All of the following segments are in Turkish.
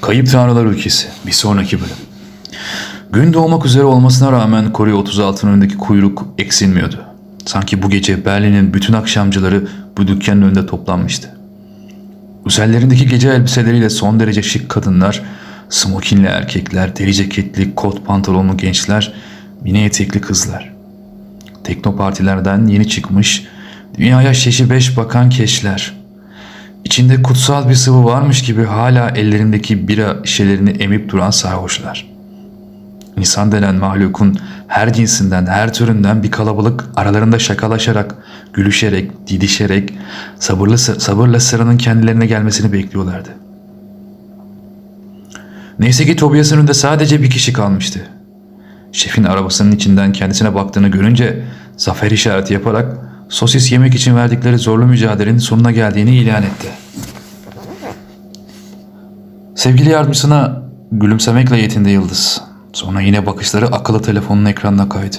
Kayıp Tanrılar Ülkesi bir sonraki bölüm. Gün doğmak üzere olmasına rağmen Kore 36'nın önündeki kuyruk eksilmiyordu. Sanki bu gece Berlin'in bütün akşamcıları bu dükkanın önünde toplanmıştı. Üzerlerindeki gece elbiseleriyle son derece şık kadınlar, smokinli erkekler, deri ceketli, kot pantolonlu gençler, mini etekli kızlar. Tekno partilerden yeni çıkmış, dünyaya şeşi beş bakan keşler. İçinde kutsal bir sıvı varmış gibi hala ellerindeki bira şişelerini emip duran sarhoşlar. İnsan denen mahlukun her cinsinden, her türünden bir kalabalık aralarında şakalaşarak, gülüşerek, didişerek, sabırlı, sabırla sıranın kendilerine gelmesini bekliyorlardı. Neyse ki Tobias'ın önünde sadece bir kişi kalmıştı. Şefin arabasının içinden kendisine baktığını görünce zafer işareti yaparak sosis yemek için verdikleri zorlu mücadelenin sonuna geldiğini ilan etti. Sevgili yardımcısına gülümsemekle yetindi Yıldız. Sonra yine bakışları akıllı telefonun ekranına kaydı.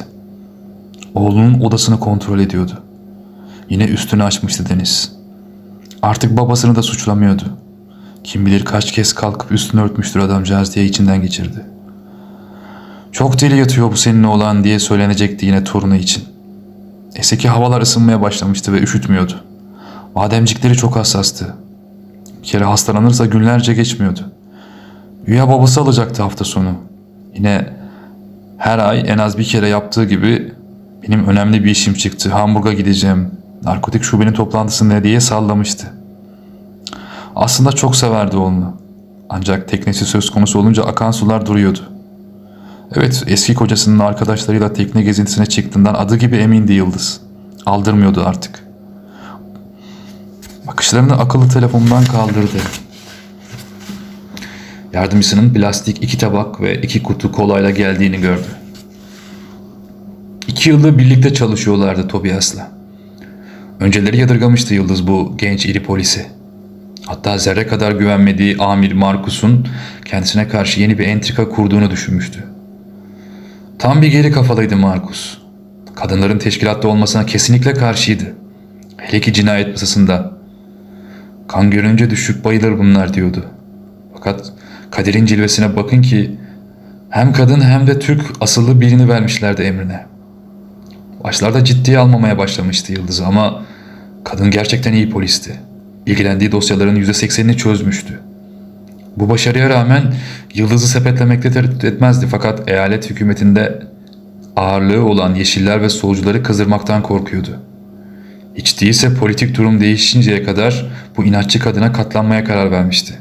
Oğlunun odasını kontrol ediyordu. Yine üstünü açmıştı Deniz. Artık babasını da suçlamıyordu. Kim bilir kaç kez kalkıp üstünü örtmüştür adamcağız diye içinden geçirdi. Çok deli yatıyor bu seninle olan diye söylenecekti yine torunu için. Neyse ki havalar ısınmaya başlamıştı ve üşütmüyordu. Bademcikleri çok hassastı. Bir kere hastalanırsa günlerce geçmiyordu. Güya babası alacaktı hafta sonu. Yine her ay en az bir kere yaptığı gibi benim önemli bir işim çıktı. Hamburg'a gideceğim. Narkotik şubenin toplantısında diye sallamıştı. Aslında çok severdi oğlunu. Ancak teknesi söz konusu olunca akan sular duruyordu. Evet eski kocasının arkadaşlarıyla tekne gezintisine çıktığından adı gibi emindi Yıldız. Aldırmıyordu artık. Bakışlarını akıllı telefondan kaldırdı. Yardımcısının plastik iki tabak ve iki kutu kolayla geldiğini gördü. İki yıldır birlikte çalışıyorlardı Tobias'la. Önceleri yadırgamıştı Yıldız bu genç iri polisi. Hatta zerre kadar güvenmediği amir Markus'un kendisine karşı yeni bir entrika kurduğunu düşünmüştü. Tam bir geri kafalıydı Markus. Kadınların teşkilatta olmasına kesinlikle karşıydı. Hele ki cinayet masasında. Kan görünce düşüp bayılır bunlar diyordu. Fakat kaderin cilvesine bakın ki hem kadın hem de Türk asıllı birini vermişlerdi emrine. Başlarda ciddiye almamaya başlamıştı Yıldız ama kadın gerçekten iyi polisti. İlgilendiği dosyaların %80'ini çözmüştü. Bu başarıya rağmen Yıldız'ı sepetlemekte tereddüt etmezdi fakat eyalet hükümetinde ağırlığı olan yeşiller ve solcuları kızdırmaktan korkuyordu. Hiç değilse politik durum değişinceye kadar bu inatçı kadına katlanmaya karar vermişti.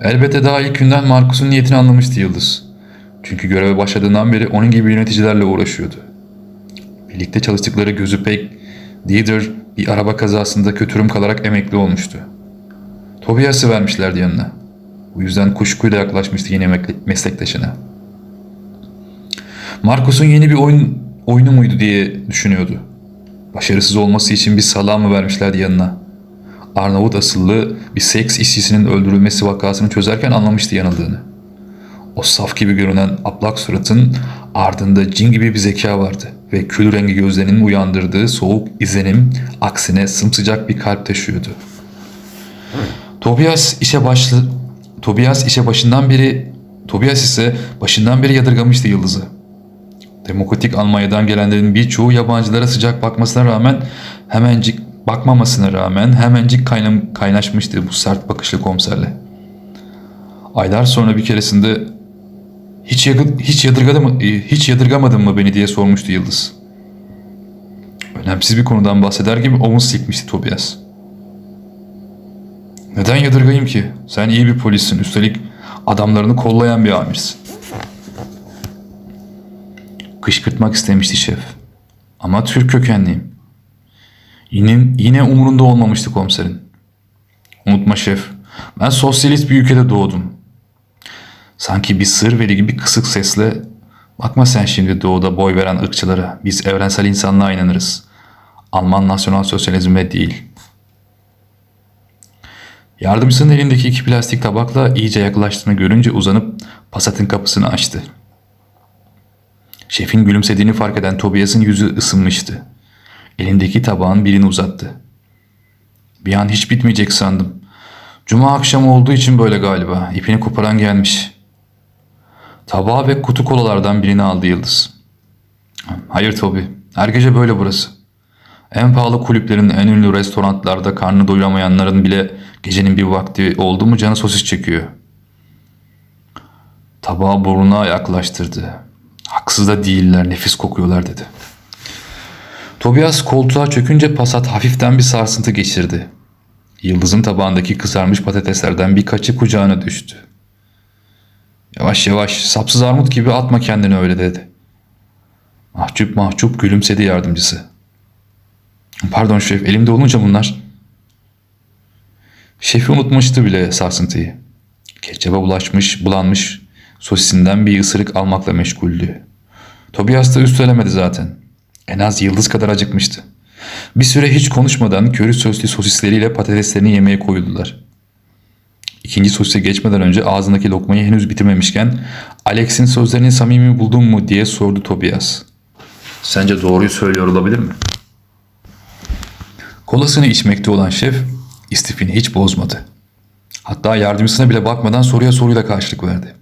Elbette daha ilk günden Markus'un niyetini anlamıştı Yıldız. Çünkü göreve başladığından beri onun gibi yöneticilerle uğraşıyordu. Birlikte çalıştıkları gözü pek Dieter bir araba kazasında kötürüm kalarak emekli olmuştu. Tobias'ı vermişlerdi yanına. Bu yüzden kuşkuyla yaklaşmıştı yine meslektaşına. Markus'un yeni bir oyun oyunu muydu diye düşünüyordu. Başarısız olması için bir salağı mı vermişlerdi yanına. Arnavut asıllı bir seks işçisinin öldürülmesi vakasını çözerken anlamıştı yanıldığını. O saf gibi görünen aplak suratın ardında cin gibi bir zeka vardı ve kül rengi gözlerinin uyandırdığı soğuk izlenim aksine sımsıcak bir kalp taşıyordu. Tobias işe başlı Tobias işe başından beri Tobias ise başından beri yadırgamıştı Yıldız'ı. Demokratik Almanya'dan gelenlerin birçoğu yabancılara sıcak bakmasına rağmen hemencik bakmamasına rağmen hemencik kaynam, kaynaşmıştı bu sert bakışlı komiserle. Aylar sonra bir keresinde hiç, yagı, hiç, yadırgadı mı, hiç yadırgamadın mı beni diye sormuştu Yıldız. Önemsiz bir konudan bahseder gibi omuz silkmişti Tobias. Neden yadırgayım ki? Sen iyi bir polissin. Üstelik adamlarını kollayan bir amirsin. Kışkırtmak istemişti şef. Ama Türk kökenliyim. Yine, yine umurunda olmamıştı komiserin. Unutma şef. Ben sosyalist bir ülkede doğdum. Sanki bir sır veri gibi kısık sesle Bakma sen şimdi doğuda boy veren ırkçılara. Biz evrensel insanlığa inanırız. Alman nasyonal sosyalizme değil. Yardımcısının elindeki iki plastik tabakla iyice yaklaştığını görünce uzanıp Passat'ın kapısını açtı. Şefin gülümsediğini fark eden Tobias'ın yüzü ısınmıştı. Elindeki tabağın birini uzattı. Bir an hiç bitmeyecek sandım. Cuma akşamı olduğu için böyle galiba. İpini koparan gelmiş. Tabağı ve kutu kolalardan birini aldı Yıldız. Hayır Toby. Her gece böyle burası. En pahalı kulüplerin, en ünlü restoranlarda karnını doyuramayanların bile gecenin bir vakti oldu mu canı sosis çekiyor. Tabağı burnuna yaklaştırdı. Haksız da değiller, nefis kokuyorlar dedi. Tobias koltuğa çökünce Passat hafiften bir sarsıntı geçirdi. Yıldız'ın tabağındaki kızarmış patateslerden birkaçı kucağına düştü. Yavaş yavaş sapsız armut gibi atma kendini öyle dedi. Mahcup mahcup gülümsedi yardımcısı. Pardon şef elimde olunca bunlar. Şefi unutmuştu bile sarsıntıyı. Ketçaba bulaşmış bulanmış sosisinden bir ısırık almakla meşguldü. Tobias da üstelemedi zaten. En az yıldız kadar acıkmıştı. Bir süre hiç konuşmadan körü soslu sosisleriyle patateslerini yemeye koyuldular. İkinci sosise geçmeden önce ağzındaki lokmayı henüz bitirmemişken Alex'in sözlerini samimi buldun mu diye sordu Tobias. Sence doğruyu söylüyor olabilir mi? Kolasını içmekte olan şef istifini hiç bozmadı. Hatta yardımcısına bile bakmadan soruya soruyla karşılık verdi.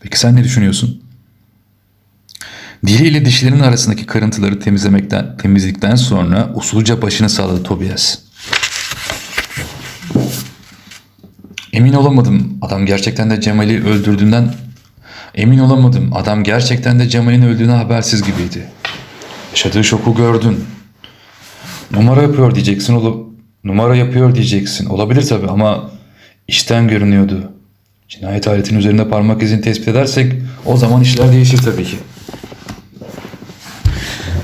Peki sen ne düşünüyorsun? Diliyle dişlerinin arasındaki kırıntıları temizlemekten, temizlikten sonra usulca başını salladı Tobias. Emin olamadım adam gerçekten de Cemal'i öldürdüğünden emin olamadım adam gerçekten de Cemal'in öldüğüne habersiz gibiydi. Yaşadığı şoku gördün. Numara yapıyor diyeceksin olup numara yapıyor diyeceksin. Olabilir tabii ama işten görünüyordu. Cinayet aletinin üzerinde parmak izini tespit edersek o zaman işler değişir tabii ki.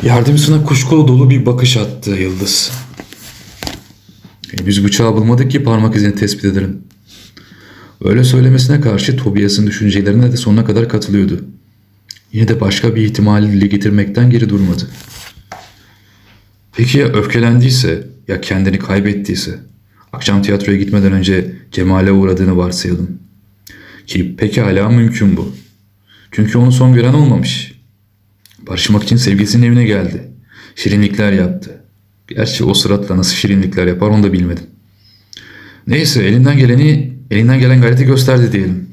Yardımcısına kuşkulu dolu bir bakış attı Yıldız. E, biz bıçağı bulmadık ki parmak izini tespit edelim. Öyle söylemesine karşı Tobias'ın düşüncelerine de sonuna kadar katılıyordu. Yine de başka bir ihtimali dile getirmekten geri durmadı. Peki ya öfkelendiyse, ya kendini kaybettiyse? Akşam tiyatroya gitmeden önce Cemal'e uğradığını varsayalım. Ki pekala mümkün bu. Çünkü onu son gören olmamış. Barışmak için sevgilisinin evine geldi. Şirinlikler yaptı. Gerçi o sıratla nasıl şirinlikler yapar onu da bilmedim. Neyse elinden geleni, elinden gelen gayreti gösterdi diyelim.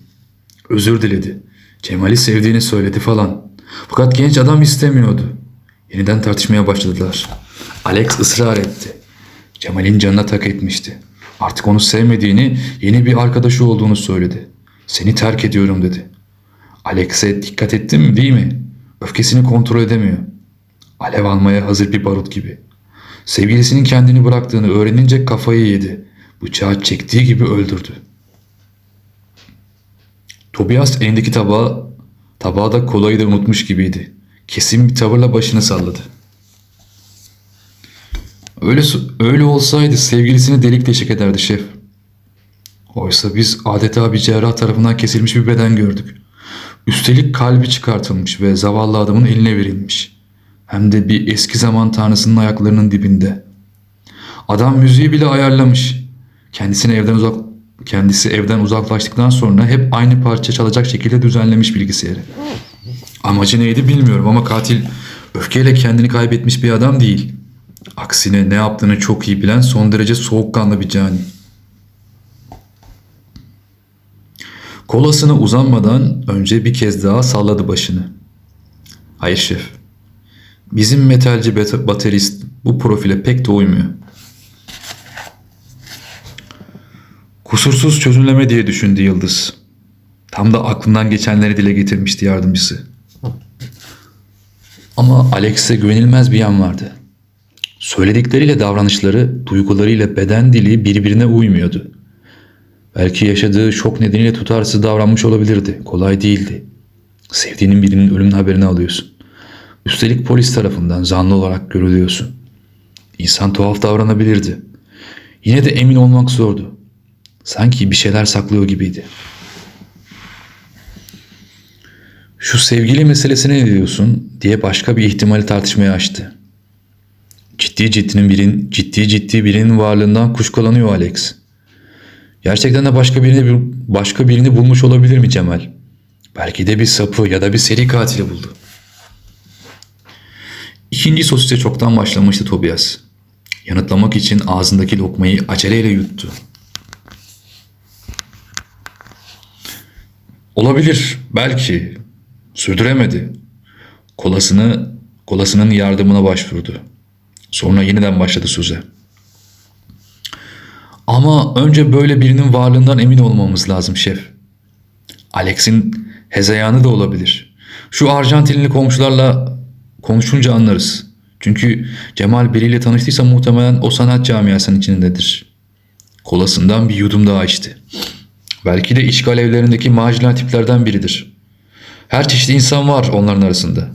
Özür diledi. Cemal'i sevdiğini söyledi falan. Fakat genç adam istemiyordu. Yeniden tartışmaya başladılar. Alex ısrar etti. Cemal'in canına tak etmişti. Artık onu sevmediğini, yeni bir arkadaşı olduğunu söyledi. Seni terk ediyorum dedi. Alex'e dikkat ettin mi değil mi? Öfkesini kontrol edemiyor. Alev almaya hazır bir barut gibi. Sevgilisinin kendini bıraktığını öğrenince kafayı yedi. Bıçağı çektiği gibi öldürdü. Tobias elindeki tabağı, tabağı da kolayı da unutmuş gibiydi. Kesin bir tavırla başını salladı. Öyle, öyle olsaydı sevgilisini delik deşik ederdi şef. Oysa biz adeta bir cerrah tarafından kesilmiş bir beden gördük. Üstelik kalbi çıkartılmış ve zavallı adamın eline verilmiş. Hem de bir eski zaman tanrısının ayaklarının dibinde. Adam müziği bile ayarlamış. Kendisini evden uzak kendisi evden uzaklaştıktan sonra hep aynı parça çalacak şekilde düzenlemiş bilgisayarı. Amacı neydi bilmiyorum ama katil öfkeyle kendini kaybetmiş bir adam değil. Aksine ne yaptığını çok iyi bilen son derece soğukkanlı bir cani. Kolasına uzanmadan önce bir kez daha salladı başını. Hayır şef. Bizim metalci bat- baterist bu profile pek de uymuyor. Kusursuz çözümleme diye düşündü Yıldız. Tam da aklından geçenleri dile getirmişti yardımcısı. Ama Alex'e güvenilmez bir yan vardı. Söyledikleriyle davranışları, duygularıyla beden dili birbirine uymuyordu. Belki yaşadığı şok nedeniyle tutarsız davranmış olabilirdi. Kolay değildi. Sevdiğinin birinin ölümün haberini alıyorsun. Üstelik polis tarafından zanlı olarak görülüyorsun. İnsan tuhaf davranabilirdi. Yine de emin olmak zordu. Sanki bir şeyler saklıyor gibiydi. Şu sevgili meselesine ne diyorsun diye başka bir ihtimali tartışmaya açtı. Ciddi ciddinin birin, ciddi ciddi birinin varlığından kuşkulanıyor Alex. Gerçekten de başka birini başka birini bulmuş olabilir mi Cemal? Belki de bir sapı ya da bir seri katili buldu. İkinci sosise çoktan başlamıştı Tobias. Yanıtlamak için ağzındaki lokmayı aceleyle yuttu. Olabilir, belki. Sürdüremedi. Kolasını, kolasının yardımına başvurdu. Sonra yeniden başladı söze. Ama önce böyle birinin varlığından emin olmamız lazım şef. Alex'in hezeyanı da olabilir. Şu Arjantinli komşularla konuşunca anlarız. Çünkü Cemal biriyle tanıştıysa muhtemelen o sanat camiasının içindedir. Kolasından bir yudum daha içti. Belki de işgal evlerindeki marjinal tiplerden biridir. Her çeşit insan var onların arasında.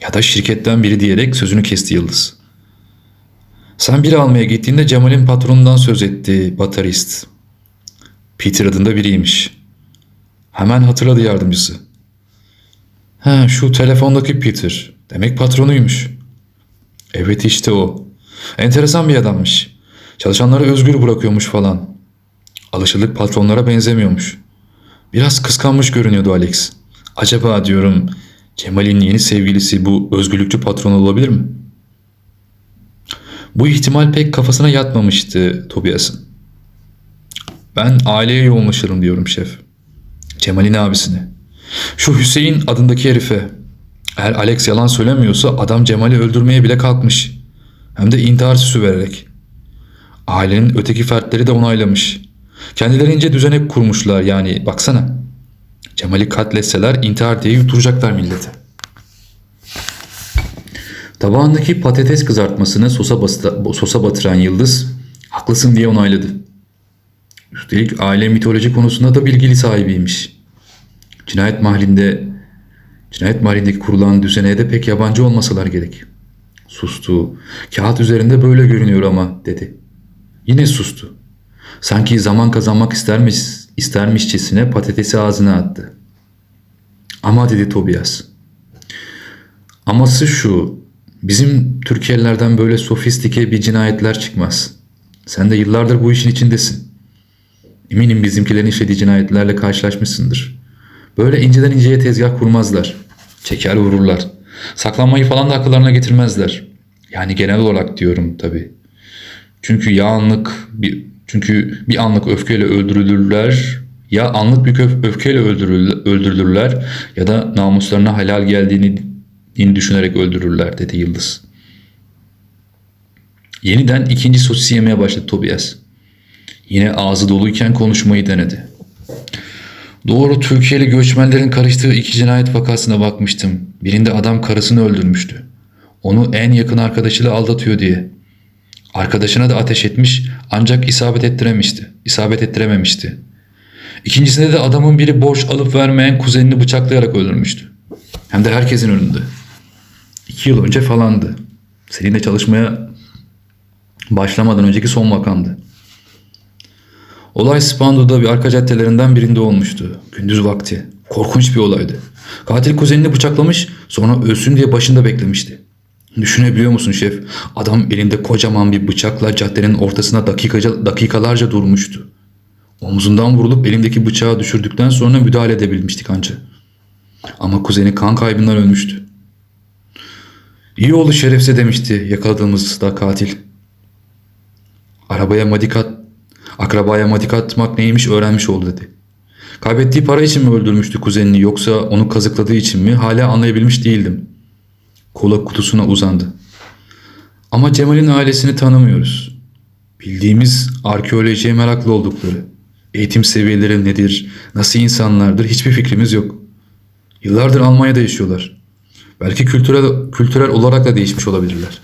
Ya da şirketten biri diyerek sözünü kesti Yıldız. Sen biri almaya gittiğinde Cemal'in patronundan söz etti baterist. Peter adında biriymiş. Hemen hatırladı yardımcısı. Ha şu telefondaki Peter. Demek patronuymuş. Evet işte o. Enteresan bir adammış. Çalışanları özgür bırakıyormuş falan. Alışılık patronlara benzemiyormuş. Biraz kıskanmış görünüyordu Alex. Acaba diyorum Cemal'in yeni sevgilisi bu özgürlükçü patron olabilir mi? Bu ihtimal pek kafasına yatmamıştı Tobias'ın. Ben aileye yoğunlaşırım diyorum şef. Cemal'in abisine. Şu Hüseyin adındaki herife. Eğer Alex yalan söylemiyorsa adam Cemal'i öldürmeye bile kalkmış. Hem de intihar süsü vererek. Ailenin öteki fertleri de onaylamış. Kendilerince düzenek kurmuşlar yani baksana. Cemal'i katletseler intihar diye yuturacaklar millete. Tabağındaki patates kızartmasını sosa, bastı, sosa batıran Yıldız haklısın diye onayladı. Üstelik aile mitoloji konusunda da bilgili sahibiymiş. Cinayet mahallinde cinayet mahallindeki kurulan düzeneye de pek yabancı olmasalar gerek. Sustu. Kağıt üzerinde böyle görünüyor ama dedi. Yine sustu. Sanki zaman kazanmak istermiş, istermişçesine patatesi ağzına attı. Ama dedi Tobias. Aması şu, bizim Türkiye'lilerden böyle sofistike bir cinayetler çıkmaz. Sen de yıllardır bu işin içindesin. Eminim bizimkilerin işlediği cinayetlerle karşılaşmışsındır. Böyle inceden inceye tezgah kurmazlar. Çeker vururlar. Saklanmayı falan da akıllarına getirmezler. Yani genel olarak diyorum tabii. Çünkü ya anlık bir çünkü bir anlık öfkeyle öldürülürler ya anlık bir öf- öfkeyle öldürül- öldürülürler ya da namuslarına helal geldiğini din düşünerek öldürürler dedi Yıldız. Yeniden ikinci sosis yemeye başladı Tobias. Yine ağzı doluyken konuşmayı denedi. Doğru Türkiye'li göçmenlerin karıştığı iki cinayet vakasına bakmıştım. Birinde adam karısını öldürmüştü. Onu en yakın arkadaşıyla aldatıyor diye. Arkadaşına da ateş etmiş ancak isabet ettiremişti. İsabet ettirememişti. İkincisinde de adamın biri borç alıp vermeyen kuzenini bıçaklayarak öldürmüştü. Hem de herkesin önünde. İki yıl önce falandı. Seninle çalışmaya başlamadan önceki son vakamdı. Olay Spando'da bir arka caddelerinden birinde olmuştu. Gündüz vakti. Korkunç bir olaydı. Katil kuzenini bıçaklamış sonra ölsün diye başında beklemişti. Düşünebiliyor musun şef? Adam elinde kocaman bir bıçakla caddenin ortasına dakikaca, dakikalarca durmuştu. Omzundan vurulup elindeki bıçağı düşürdükten sonra müdahale edebilmiştik anca. Ama kuzeni kan kaybından ölmüştü. İyi oldu şerefse demişti yakaladığımızda katil. Arabaya madikat, akrabaya madikat atmak neymiş öğrenmiş oldu dedi. Kaybettiği para için mi öldürmüştü kuzenini yoksa onu kazıkladığı için mi hala anlayabilmiş değildim. Kola kutusuna uzandı. Ama Cemal'in ailesini tanımıyoruz. Bildiğimiz arkeolojiye meraklı oldukları, eğitim seviyeleri nedir, nasıl insanlardır hiçbir fikrimiz yok. Yıllardır Almanya'da yaşıyorlar. Belki kültürel, kültürel olarak da değişmiş olabilirler.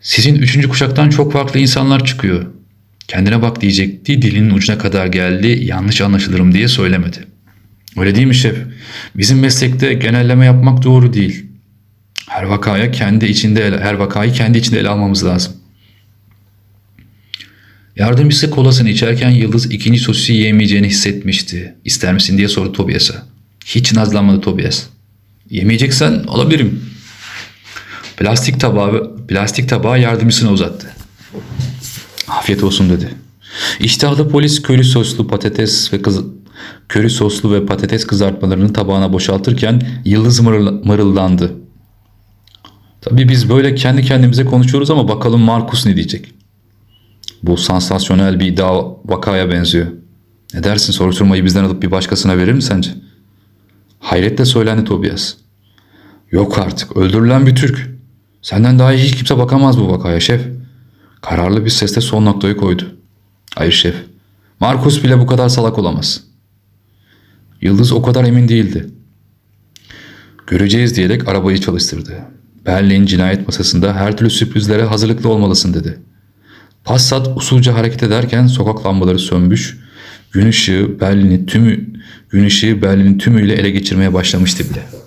Sizin üçüncü kuşaktan çok farklı insanlar çıkıyor. Kendine bak diyecekti, dilinin ucuna kadar geldi, yanlış anlaşılırım diye söylemedi. Öyle değil mi şef? Bizim meslekte genelleme yapmak doğru değil. Her vakaya kendi içinde her vakayı kendi içinde ele almamız lazım. Yardımcısı kolasını içerken Yıldız ikinci sosisi yiyemeyeceğini hissetmişti. İster misin diye sordu Tobias'a. Hiç nazlanmadı Tobias. Yemeyeceksen alabilirim. Plastik tabağı, plastik tabağı yardımcısına uzattı. Afiyet olsun dedi. İştahlı polis köri soslu patates ve kız köri soslu ve patates kızartmalarını tabağına boşaltırken Yıldız mırıl- mırıldandı. Tabii biz böyle kendi kendimize konuşuyoruz ama bakalım Markus ne diyecek. Bu sansasyonel bir iddia vakaya benziyor. Ne dersin soruşturmayı bizden alıp bir başkasına verir mi sence? Hayretle söylendi Tobias. Yok artık öldürülen bir Türk. Senden daha hiç kimse bakamaz bu vakaya şef. Kararlı bir sesle son noktayı koydu. Hayır şef. Markus bile bu kadar salak olamaz. Yıldız o kadar emin değildi. Göreceğiz diyerek arabayı çalıştırdı. Berlin cinayet masasında her türlü sürprizlere hazırlıklı olmalısın dedi. Passat usulca hareket ederken sokak lambaları sönmüş, gün ışığı Berlin'i tümü gün ışığı Berlin'in tümüyle ele geçirmeye başlamıştı bile.